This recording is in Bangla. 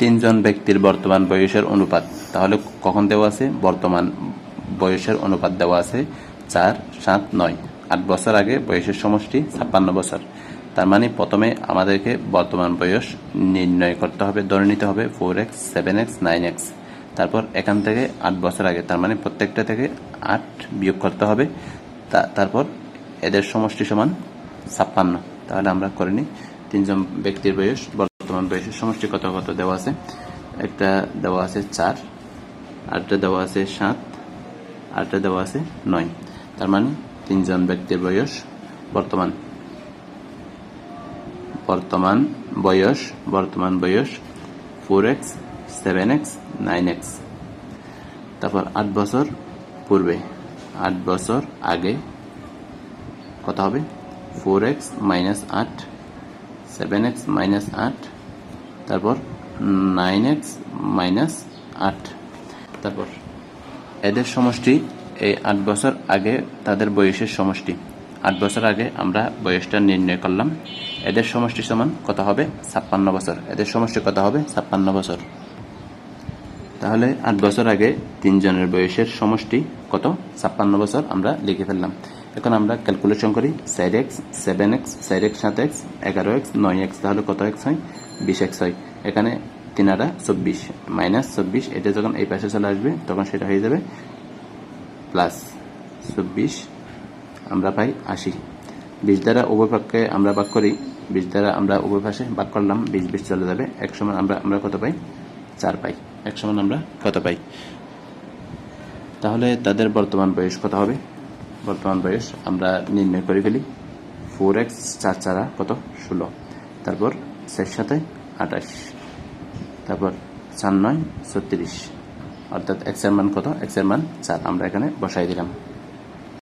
তিনজন ব্যক্তির বর্তমান বয়সের অনুপাত। তাহলে কখন দেওয়া আছে? বর্তমান বয়সের অনুপাত দেওয়া আছে চার, সাত, নয়। আট বছর আগে বয়সের সমষ্টি ছাপ্পান্ন বছর। তার মানে প্রথমে আমাদেরকে বর্তমান বয়স নির্ণয় করতে হবে, ধরে নিতে হবে four x, seven x, nine x. তারপর এখান থেকে আট বছর আগে, তার মানে প্রত্যেকটা থেকে আট বিয়োগ করতে হবে। তারপর এদের সমষ্টি সমান ছাপ্পান্ন। তাহলে আমরা করে নিই। তিনজন ব্যক্তির বয়স বর্তমান বয়সের সমষ্টি কত কত দেওয়া আছে। একটা দেওয়া আছে চার, আরেকটা দেওয়া আছে সাত, আরেকটা দেওয়া আছে নয়। তার মানে তিনজন ব্যক্তির বয়স বর্তমান। বর্তমান বয়স বর্তমান বয়স four x seven x nine x তারপর আট বছর পূর্বে, আট বছর আগে কত হবে? ফোর এক্স মাইনাস আট সেভেন এক্স মাইনাস আট তারপর নাইন এক্স মাইনাস আট। তারপর এদের সমষ্টি, এই আট বছর আগে তাদের বয়সের সমষ্টি। আট বছর আগে আমরা বয়সটা নির্ণয় করলাম। এদের সমষ্টি সমান কত হবে? ছাপ্পান্ন বছর। এদের সমষ্টি কত হবে? ছাপ্পান্ন বছর। তাহলে আট বছর আগে তিনজনের বয়সের সমষ্টি কত? ছাপ্পান্ন বছর আমরা লিখে ফেললাম। এখন আমরা ক্যালকুলেশন করি side x seven x side x সাত এক্স এগারো এক্স নয় এক্স তাহলে কত এক্স হয়? বিশ এক্স হয়। এখানে তিনারা চব্বিশ মাইনাস চব্বিশ, এটা যখন এই পাশে চলে আসবে, তখন সেটা হয়ে যাবে প্লাস চব্বিশ, আমরা পাই আশি। বিশ দ্বারা উভয় পক্ষে আমরা ভাগ করি, বিশ দ্বারা আমরা উভয় পাশে ভাগ করলাম, বিশ বিশ চলে যাবে। এক সমান আমরা আমরা কত পাই? চার পাই। এক সমান আমরা কত পাই? তাহলে তাদের বর্তমান বয়স কত হবে? বর্তমান বয়স, আমরা নির্ণয় করে ফেলি। ফোর এক্স চার চারা কত? ষোলো। তারপর চার সাথে আঠাশ। তারপর চার নয়, ছত্রিশ। অর্থাৎ এক্সের মান কত? এক্সের মান চার। আমরা এখানে বসাই দিলাম।